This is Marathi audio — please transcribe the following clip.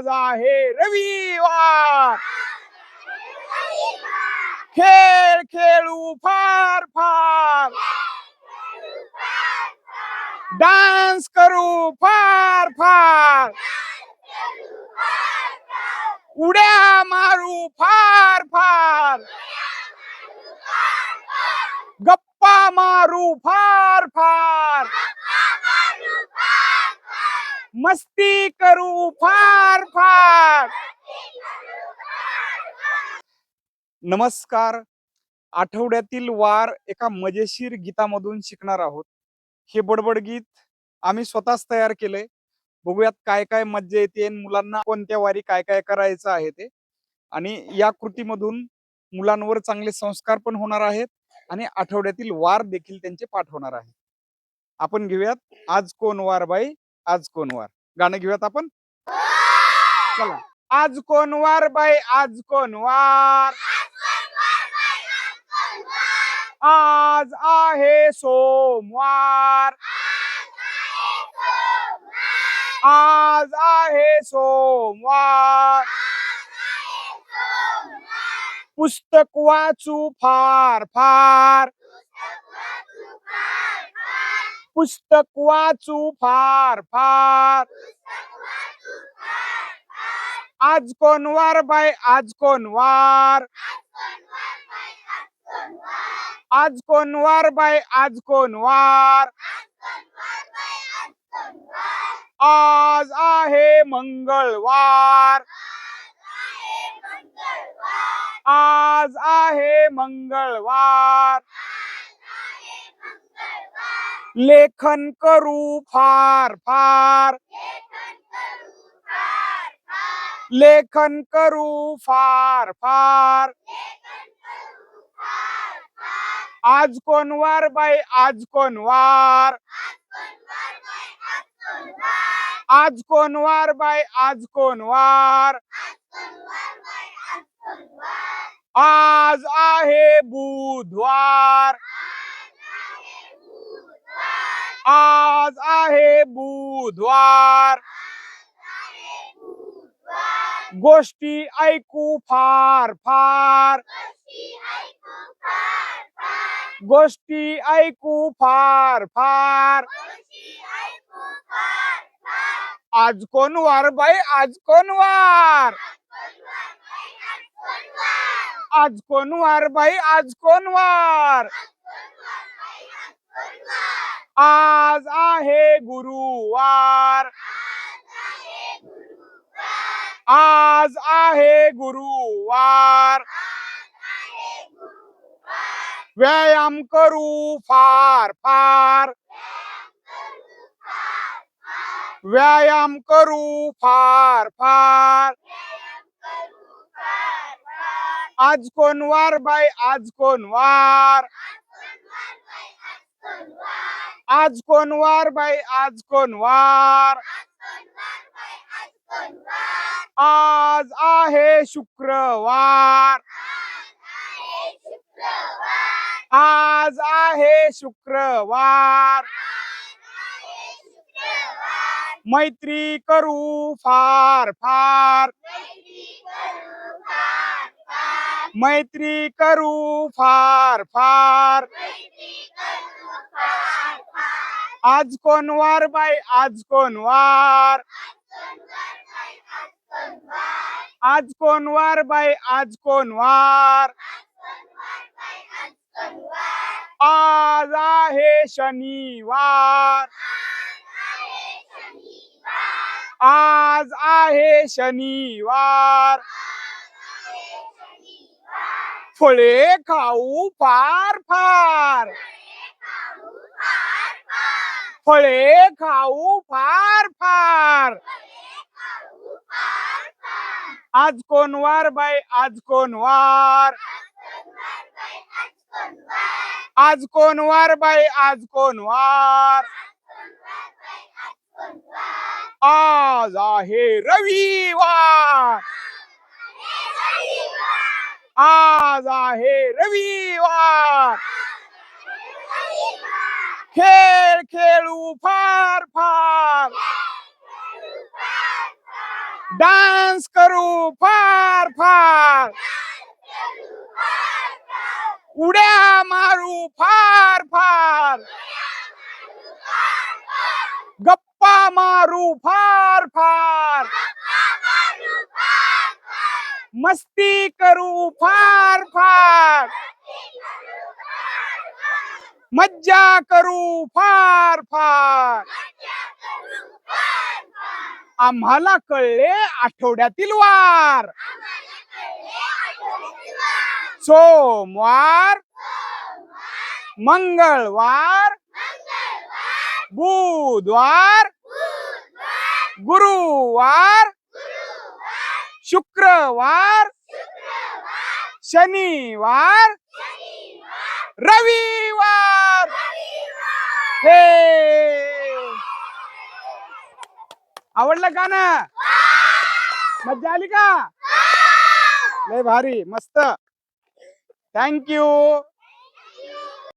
आज आहे रविवार खेळ खेळू फार फार। डान्स करू, फार फार। उड्या मारू, फार फार। गप्पा मारू, फार फार। मस्ती करू फार फार. नमस्कार. आठवड्यातील वार एका मजेशीर गीतामधून शिकणार आहोत. हे बडबड गीत आम्ही स्वतःच तयार केलंय. बघूयात काय काय मज्जा येते आणि मुलांना कोणत्या वारी काय काय करायचं आहे ते. आणि या कृतीमधून मुलांवर चांगले संस्कार पण होणार आहेत आणि आठवड्यातील वार देखील त्यांचे पाठ होणार आहे आपण घेऊयात आज कोण वार बाई? आज कोण वार? गाणं घेऊयात आपण? चला. आज कोण वार बाई? आज कोण वार? आज आहे सोमवार. आज आहे सोमवार. पुस्तक वाचू फार फार. पुस्तक वाचू फार फार. आज कोण वार बाय आज कोण वार. आज कोण वार बाय आज कोण वार. आज आहे मंगळवार. आज आहे मंगळवार. लेखन करू फार फार। लेखन करू फार फार। आज कोण वार बाई आज कोण वार? आज कोण वार बाई आज कोण वार? आज आहे बुधवार। आज आहे बुधवार. गोष्टी ऐकू फार फार. गोष्टी ऐकू फार फार. आज कोण वार बाई आज कोण वार? आज कोण वार बाई आज कोण वार? आज आहे गुरुवार. आज आहे गुरुवार. व्यायाम करू फार फार. व्यायाम करू फार फार. आज कोण वार बाई आज कोण वार? आज कोण वार बाई आज कोण वार? आज आहे शुक्रवार. आज आहे शुक्रवार. मैत्री करू फार फार. मैत्री करू फार फार. आज कोण वार बाई आज कोण वार. आज कोण वार बाई आज कोण वार. आज आहे शनिवार. आज आहे शनिवार. फळे खाऊ फार फार. फळे खाऊ फार फार. आज कोण वार बाई आज कोण वार. आज कोण वार बाई आज कोण वार. आज आहे रविवार. आज आहे रविवार. खेळ खेळू फार फार. डान्स करू फार फार. उड्या मारू फार फार. गप्पा मारू फार फार. मस्ती करू फार फार. मज्जा करू फार फार. आम्हाला कळले आठवड्यातील वार. सोमवार मंगळवार बुधवार गुरुवार शुक्रवार। शनिवार। रविवार। हे। आवडलं गाणं मज्जा आली का? लय भारी मस्त. थँक्यू